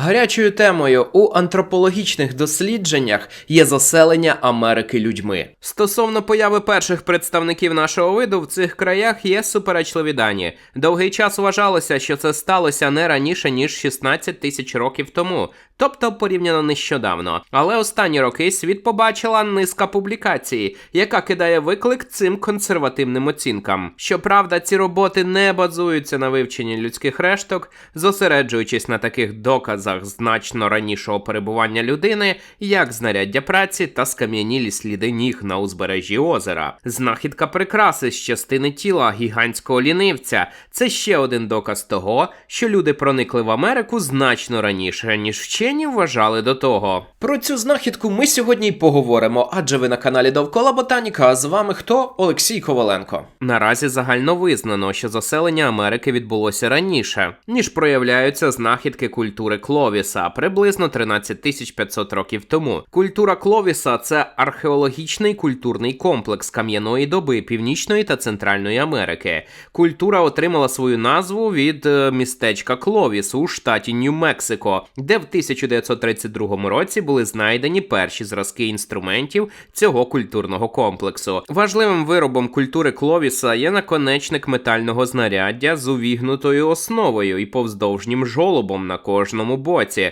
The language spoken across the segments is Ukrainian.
Гарячою темою у антропологічних дослідженнях є заселення Америки людьми. Стосовно появи перших представників нашого виду в цих краях є суперечливі дані. Довгий час вважалося, що це сталося не раніше ніж 16 тисяч років тому, тобто порівняно нещодавно. Але останні роки світ побачила низка публікацій, яка кидає виклик цим консервативним оцінкам. Щоправда, ці роботи не базуються на вивченні людських решток, зосереджуючись на таких доказах значно ранішого перебування людини, як знаряддя праці та скам'янілі сліди ніг на узбережжі озера. Знахідка прикраси з частини тіла гігантського лінивця це ще один доказ того, що люди проникли в Америку значно раніше, ніж вчені вважали до того. Про цю знахідку ми сьогодні й поговоримо, адже ви на каналі Довкола Ботаніка. А з вами хто? Олексій Коваленко. Наразі загально визнано, що заселення Америки відбулося раніше, ніж проявляються знахідки культури Кловіса приблизно 13 500 років тому. Культура Кловіса це археологічний культурний комплекс кам'яної доби Північної та Центральної Америки. Культура отримала свою назву від е, містечка Кловіс у штаті Нью-Мексико, де в 1932 році були знайдені перші зразки інструментів цього культурного комплексу. Важливим виробом культури Кловіса є наконечник метального знаряддя з увігнутою основою і повздовжнім жолобом на кожному боці,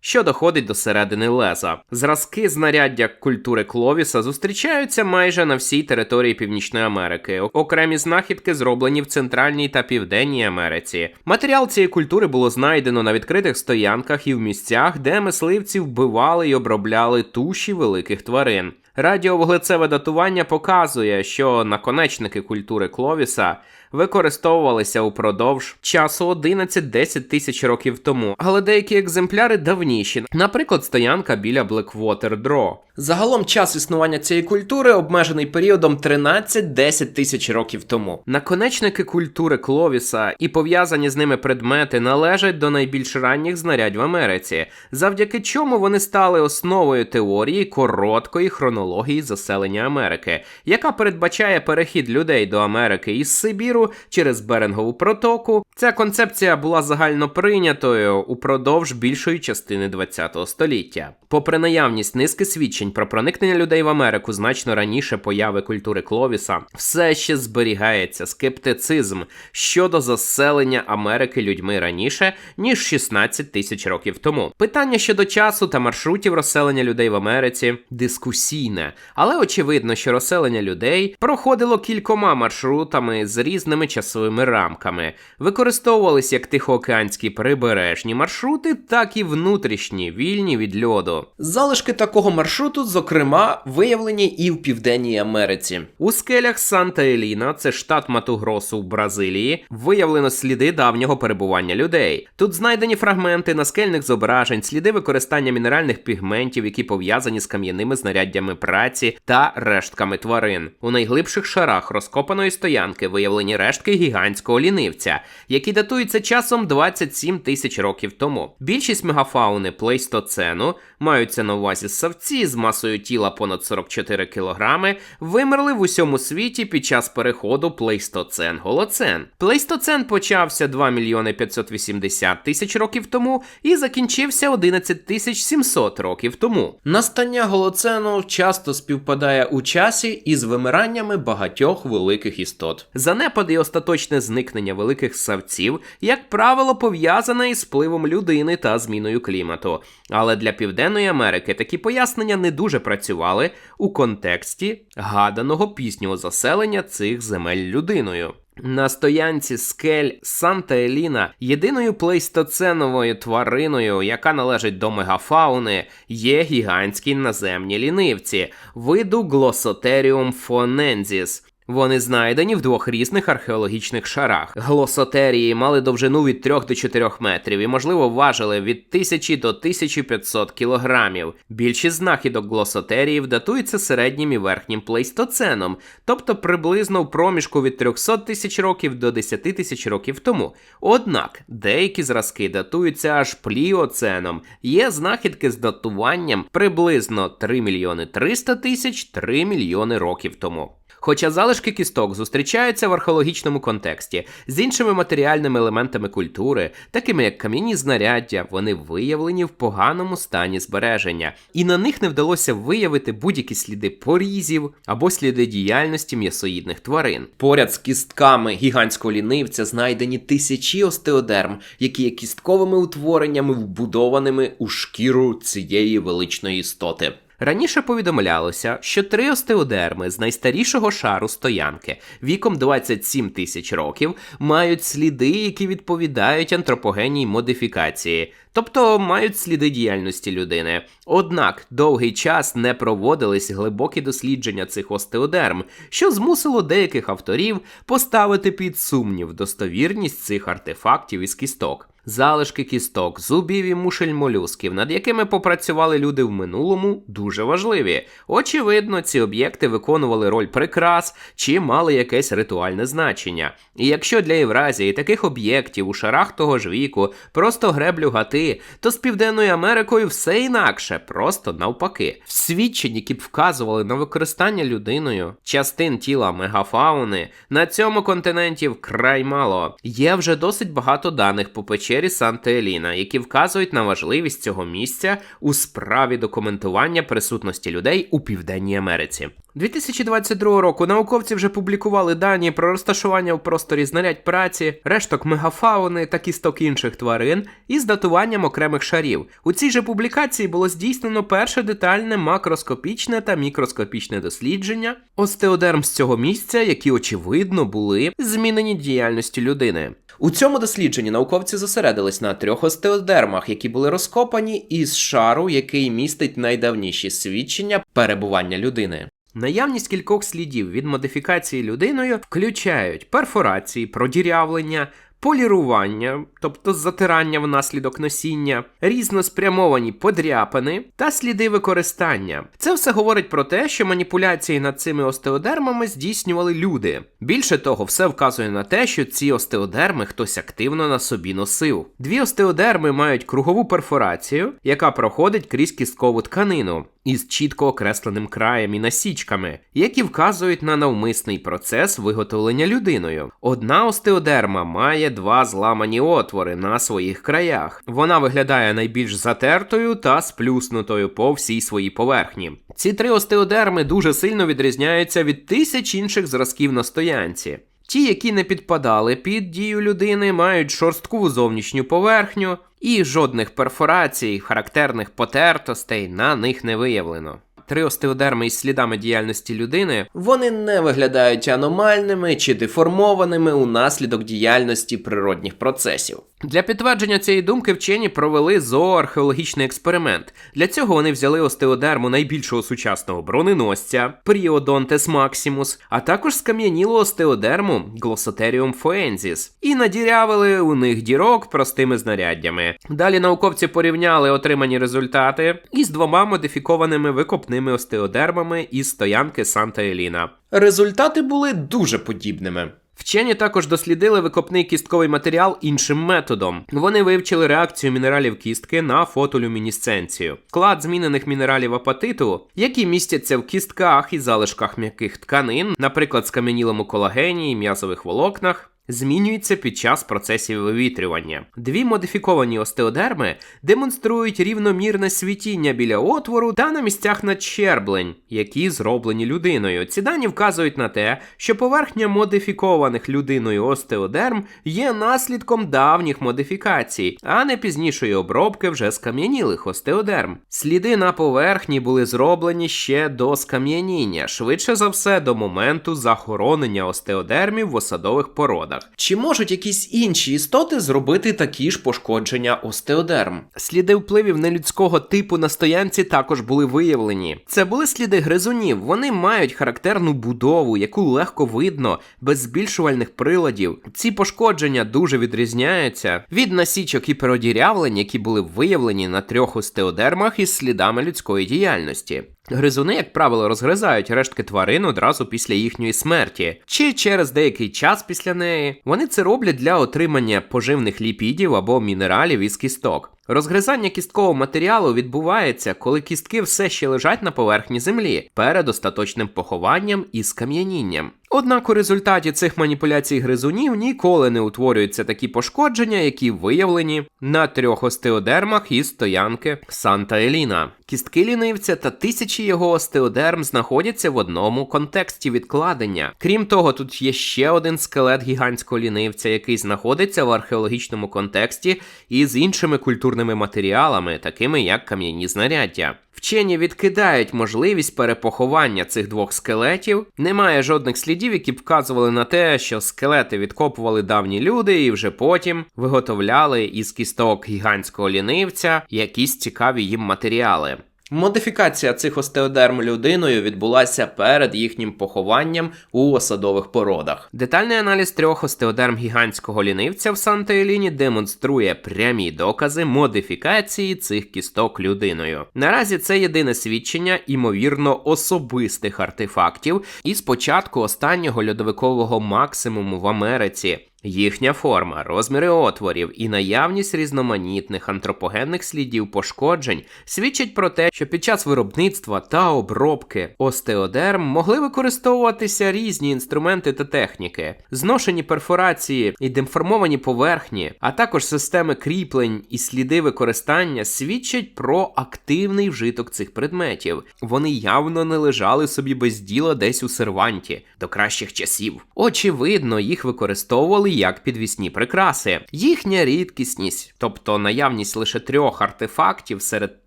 що доходить до середини леза. Зразки знаряддя культури Кловіса зустрічаються майже на всій території Північної Америки. Окремі знахідки зроблені в Центральній та Південній Америці. Матеріал цієї культури було знайдено на відкритих стоянках і в місцях, де мисливці вбивали й обробляли туші великих тварин. Радіовуглецеве датування показує, що наконечники культури Кловіса використовувалися упродовж часу 11-10 тисяч років тому, але деякі екземпляри давніші, наприклад, стоянка біля Blackwater Draw. Загалом час існування цієї культури обмежений періодом 13-10 тисяч років тому. Наконечники культури Кловіса і пов'язані з ними предмети належать до найбільш ранніх знарядь в Америці, завдяки чому вони стали основою теорії короткої хронології заселення Америки, яка передбачає перехід людей до Америки із Сибіру через Берингову протоку. Ця концепція була загально прийнятою упродовж більшої частини ХХ століття. Попри наявність низки свідчень про проникнення людей в Америку значно раніше появи культури Кловіса, все ще зберігається скептицизм щодо заселення Америки людьми раніше ніж 16 тисяч років тому. Питання щодо часу та маршрутів розселення людей в Америці дискусійне, але очевидно, що розселення людей проходило кількома маршрутами з різними часовими рамками, використовувались як тихоокеанські прибережні маршрути, так і внутрішні, вільні від льоду. Залишки такого маршруту, зокрема, виявлені і в Південній Америці. У скелях Санта Еліна, це штат Матугросу в Бразилії, виявлено сліди давнього перебування людей. Тут знайдені фрагменти наскельних зображень, сліди використання мінеральних пігментів, які пов'язані з кам'яними знаряддями праці та рештками тварин. У найглибших шарах розкопаної стоянки виявлені рештки гігантського лінивця, які датуються часом 27 тисяч років тому. Більшість мегафауни плейстоцену маються на увазі савці з масою тіла понад 44 кг, вимерли в усьому світі під час переходу плейстоцен-голоцен. Плейстоцен почався 2 мільйони 580 тисяч років тому і закінчився 11 тисяч 700 років тому. Настання голоцену часто співпадає у часі із вимираннями багатьох великих істот. Занепад і остаточне зникнення великих савців, як правило, пов'язане із впливом людини та зміною клімату. Але для Південної Америки такі пояснення не дуже працювали у контексті гаданого пізнього заселення цих земель людиною. На стоянці скель Санта Еліна єдиною плейстоценовою твариною, яка належить до мегафауни, є гігантські наземні лінивці виду Глосотеріум фонензіс. Вони знайдені в двох різних археологічних шарах. Глосотерії мали довжину від 3 до 4 метрів і, можливо, важили від 1000 до 1500 кілограмів. Більшість знахідок глосотеріїв датуються середнім і верхнім плейстоценом, тобто приблизно в проміжку від 300 тисяч років до 10 тисяч років тому. Однак деякі зразки датуються аж пліоценом. Є знахідки з датуванням приблизно 3 мільйони 300 тисяч 3 мільйони років тому. Хоча залишки кісток зустрічаються в археологічному контексті з іншими матеріальними елементами культури, такими як кам'яні знаряддя, вони виявлені в поганому стані збереження, і на них не вдалося виявити будь-які сліди порізів або сліди діяльності м'ясоїдних тварин. Поряд з кістками гігантського лінивця знайдені тисячі остеодерм, які є кістковими утвореннями, вбудованими у шкіру цієї величної істоти. Раніше повідомлялося, що три остеодерми з найстарішого шару стоянки віком 27 тисяч років мають сліди, які відповідають антропогенній модифікації, тобто мають сліди діяльності людини. Однак довгий час не проводились глибокі дослідження цих остеодерм, що змусило деяких авторів поставити під сумнів достовірність цих артефактів із кісток. Залишки кісток, зубів і мушель молюсків, над якими попрацювали люди в минулому, дуже важливі. Очевидно, ці об'єкти виконували роль прикрас чи мали якесь ритуальне значення. І якщо для Євразії таких об'єктів у шарах того ж віку просто греблю гати, то з Південною Америкою все інакше, просто навпаки. Свідчень, які б вказували на використання людиною частин тіла мегафауни, на цьому континенті вкрай мало. Є вже досить багато даних по печері Санта-Еліна, які вказують на важливість цього місця у справі документування присутності людей у Південній Америці. 2022 року науковці вже публікували дані про розташування в просторі знарядь праці, решток мегафауни та кісток інших тварин із датуванням окремих шарів. У цій же публікації було здійснено перше детальне макроскопічне та мікроскопічне дослідження остеодерм з цього місця, які очевидно були змінені діяльністю людини. У цьому дослідженні науковці зосередились на трьох остеодермах, які були розкопані із шару, який містить найдавніші свідчення перебування людини. Наявність кількох слідів від модифікації людиною включають перфорації, продірявлення, полірування, тобто затирання внаслідок носіння, різноспрямовані подряпини та сліди використання. Це все говорить про те, що маніпуляції над цими остеодермами здійснювали люди. Більше того, все вказує на те, що ці остеодерми хтось активно на собі носив. Дві остеодерми мають кругову перфорацію, яка проходить крізь кісткову тканину. Із чітко окресленим краєм і насічками, які вказують на навмисний процес виготовлення людиною. Одна остеодерма має два зламані отвори на своїх краях. Вона виглядає найбільш затертою та сплюснутою по всій своїй поверхні. Ці три остеодерми дуже сильно відрізняються від тисяч інших зразків на стоянці. Ті, які не підпадали під дію людини, мають шорстку зовнішню поверхню, і жодних перфорацій, характерних потертостей на них не виявлено. Три остеодерми із слідами діяльності людини вони не виглядають аномальними чи деформованими унаслідок діяльності природних процесів. Для підтвердження цієї думки вчені провели зооархеологічний експеримент. Для цього вони взяли остеодерму найбільшого сучасного броненосця Пріодонтес Максимус, а також скам'янілу остеодерму Глосотеріум фоензіс і надірявили у них дірок простими знаряддями. Далі науковці порівняли отримані результати із двома модифікованими викопними остеодермами із стоянки Санта Еліна. Результати були дуже подібними. Вчені також дослідили викопний кістковий матеріал іншим методом. Вони вивчили реакцію мінералів кістки на фотолюмінісценцію, Склад змінених мінералів апатиту, які містяться в кістках і залишках м'яких тканин, наприклад, скам'янілому колагені і м'язових волокнах. Змінюється під час процесів вивітрювання. Дві модифіковані остеодерми демонструють рівномірне світіння біля отвору та на місцях надщерблень, які зроблені людиною. Ці дані вказують на те, що поверхня модифікованих людиною остеодерм є наслідком давніх модифікацій, а не пізнішої обробки вже скам'янілих остеодерм. Сліди на поверхні були зроблені ще до скам'яніння, швидше за все до моменту захоронення остеодермів в осадових породах. Чи можуть якісь інші істоти зробити такі ж пошкодження остеодерм? Сліди впливів нелюдського типу на стоянці також були виявлені. Це були сліди гризунів. Вони мають характерну будову, яку легко видно без збільшувальних приладів. Ці пошкодження дуже відрізняються від насічок і перодірявлень, які були виявлені на трьох остеодермах із слідами людської діяльності. Гризуни, як правило, розгризають рештки тварин одразу після їхньої смерті, чи через деякий час після неї. Вони це роблять для отримання поживних ліпідів або мінералів із кісток. Розгризання кісткового матеріалу відбувається, коли кістки все ще лежать на поверхні землі перед остаточним похованням і скам'янінням. Однак у результаті цих маніпуляцій гризунів ніколи не утворюються такі пошкодження, які виявлені на трьох остеодермах із стоянки Санта Еліна. Кістки лінивця та тисячі його остеодерм знаходяться в одному контексті відкладення. Крім того, тут є ще один скелет гігантського лінивця, який знаходиться в археологічному контексті із іншими культурними матеріалами, такими як кам'яні знаряддя. Вчені відкидають можливість перепоховання цих двох скелетів. Немає жодних слідів, які б вказували на те, що скелети відкопували давні люди і вже потім виготовляли із кісток гігантського лінивця якісь цікаві їм матеріали. Модифікація цих остеодерм людиною відбулася перед їхнім похованням у осадових породах. Детальний аналіз трьох остеодерм гігантського лінивця в Санта-Еліні демонструє прямі докази модифікації цих кісток людиною. Наразі це єдине свідчення імовірно особистих артефактів із початку останнього льодовикового максимуму в Америці. Їхня форма, розміри отворів і наявність різноманітних антропогенних слідів пошкоджень свідчать про те, що під час виробництва та обробки остеодерм могли використовуватися різні інструменти та техніки, зношені перфорації і деформовані поверхні, а також системи кріплень і сліди використання свідчать про активний вжиток цих предметів. Вони явно не лежали собі без діла десь у серванті до кращих часів. Очевидно, їх використовували як підвісні прикраси. Їхня рідкісність, тобто наявність лише трьох артефактів серед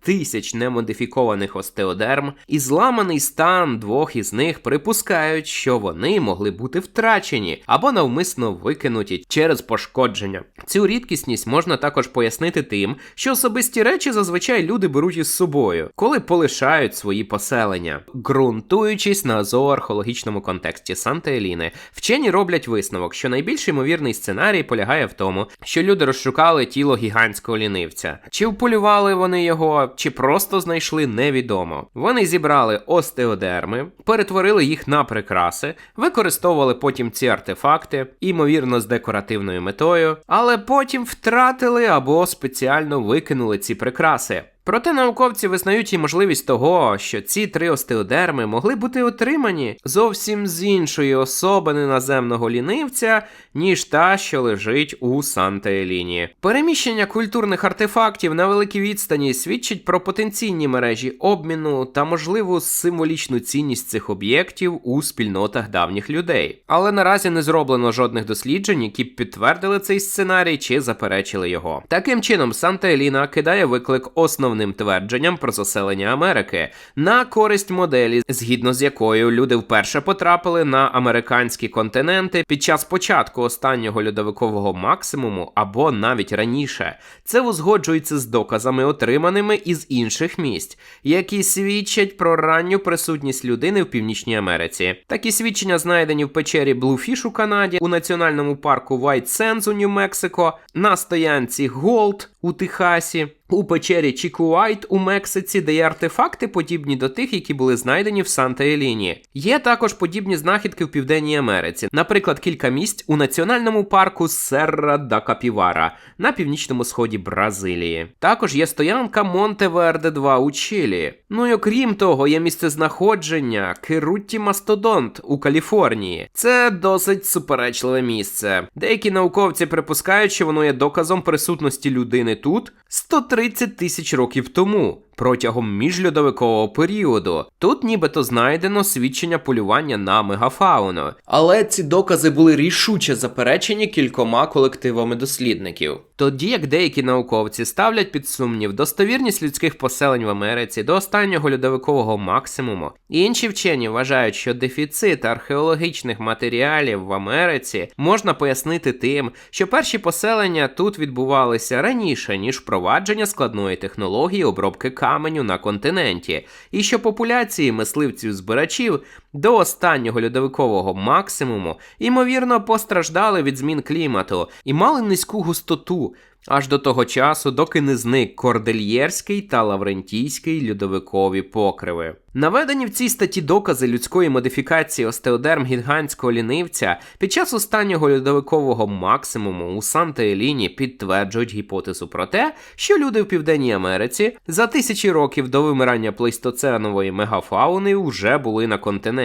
тисяч немодифікованих остеодерм, і зламаний стан двох із них припускають, що вони могли бути втрачені або навмисно викинуті через пошкодження. Цю рідкісність можна також пояснити тим, що особисті речі зазвичай люди беруть із собою, коли полишають свої поселення, ґрунтуючись на зооархеологічному контексті Санта-Еліни, вчені роблять висновок, що найбільш ймовірний сценарій полягає в тому, що люди розшукали тіло гігантського лінивця. Чи вполювали вони його, чи просто знайшли невідомо. Вони зібрали остеодерми, перетворили їх на прикраси, використовували потім ці артефакти, ймовірно, з декоративною метою, але потім втратили або спеціально викинули ці прикраси. Проте науковці визнають і можливість того, що ці три остеодерми могли бути отримані зовсім з іншої особи неназемного лінивця, ніж та, що лежить у Санта-Еліні. Переміщення культурних артефактів на великій відстані свідчить про потенційні мережі обміну та можливу символічну цінність цих об'єктів у спільнотах давніх людей. Але наразі не зроблено жодних досліджень, які б підтвердили цей сценарій чи заперечили його. Таким чином, Санта-Еліна кидає виклик основним твердженням про заселення Америки на користь моделі, згідно з якою люди вперше потрапили на американські континенти під час початку останнього льодовикового максимуму або навіть раніше. Це узгоджується з доказами, отриманими із інших місць, які свідчать про ранню присутність людини в Північній Америці. Такі свідчення знайдені в печері Bluefish у Канаді, у національному парку White Sands у Нью-Мексико, на стоянці Голд у Техасі. У печері Чікуайт у Мексиці, де є артефакти, подібні до тих, які були знайдені в Санта-Еліні. Є також подібні знахідки в Південній Америці, наприклад, кілька місць у національному парку Серра да Капівара на північному сході Бразилії. Також є стоянка Монте Верде 2 у Чилі. Ну і окрім того, є місце знаходження Керутті Мастодонт у Каліфорнії. Це досить суперечливе місце. Деякі науковці припускають, що воно є доказом присутності людини тут 130 тисяч років тому протягом міжльодовикового періоду. Тут нібито знайдено свідчення полювання на мегафауну. Але ці докази були рішуче заперечені кількома колективами дослідників. Тоді як деякі науковці ставлять під сумнів достовірність людських поселень в Америці до останнього льодовикового максимуму, інші вчені вважають, що дефіцит археологічних матеріалів в Америці можна пояснити тим, що перші поселення тут відбувалися раніше ніж впровадження складної технології обробки каменю на континенті, і що популяції мисливців-збирачів до останнього льодовикового максимуму, ймовірно, постраждали від змін клімату і мали низьку густоту. Аж до того часу, доки не зник Кордельєрський та Лаврентійський льодовикові покриви. Наведені в цій статті докази людської модифікації остеодерм гігантського лінивця під час останнього льодовикового максимуму у Санта-Еліні підтверджують гіпотезу про те, що люди в Південній Америці за тисячі років до вимирання плейстоценової мегафауни вже були на континенті.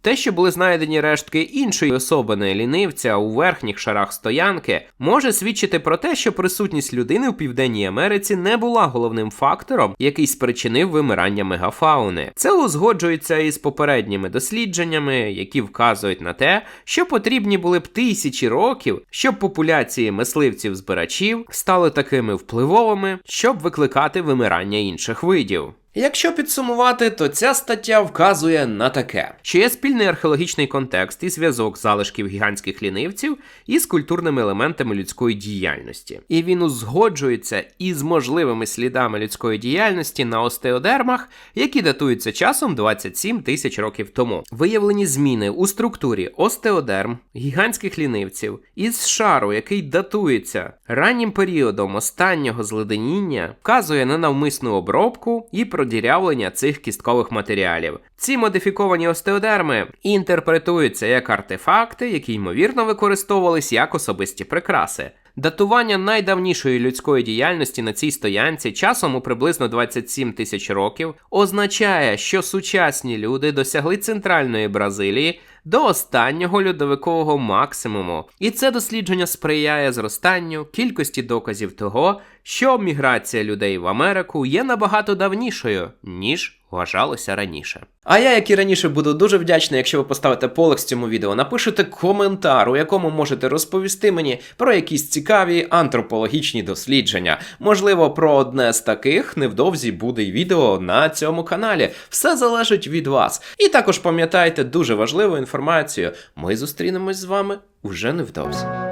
Те, що були знайдені рештки іншої особини лінивця у верхніх шарах стоянки, може свідчити про те, що присутність людини в Південній Америці не була головним фактором, який спричинив вимирання мегафауни. Це узгоджується із попередніми дослідженнями, які вказують на те, що потрібні були б тисячі років, щоб популяції мисливців-збирачів стали такими впливовими, щоб викликати вимирання інших видів. Якщо підсумувати, то ця стаття вказує на таке, що є спільний археологічний контекст і зв'язок залишків гігантських лінивців із культурними елементами людської діяльності, і він узгоджується із можливими слідами людської діяльності на остеодермах, які датуються часом 27 тисяч років тому. Виявлені зміни у структурі остеодерм гігантських лінивців із шару, який датується раннім періодом останнього зледеніння, вказує на навмисну обробку і продірявлення цих кісткових матеріалів. Ці модифіковані остеодерми інтерпретуються як артефакти, які ймовірно використовувались як особисті прикраси. Датування найдавнішої людської діяльності на цій стоянці часом у приблизно 27 тисяч років означає, що сучасні люди досягли центральної Бразилії до останнього льодовикового максимуму, і це дослідження сприяє зростанню кількості доказів того, що міграція людей в Америку є набагато давнішою, ніж вважалося раніше. А я, як і раніше, буду дуже вдячний, якщо ви поставите полекс цьому відео, напишете коментар, у якому можете розповісти мені про якісь цікаві антропологічні дослідження. Можливо, про одне з таких невдовзі буде й відео на цьому каналі. Все залежить від вас. І також пам'ятайте дуже важливу інформацію: ми зустрінемось з вами уже невдовзі.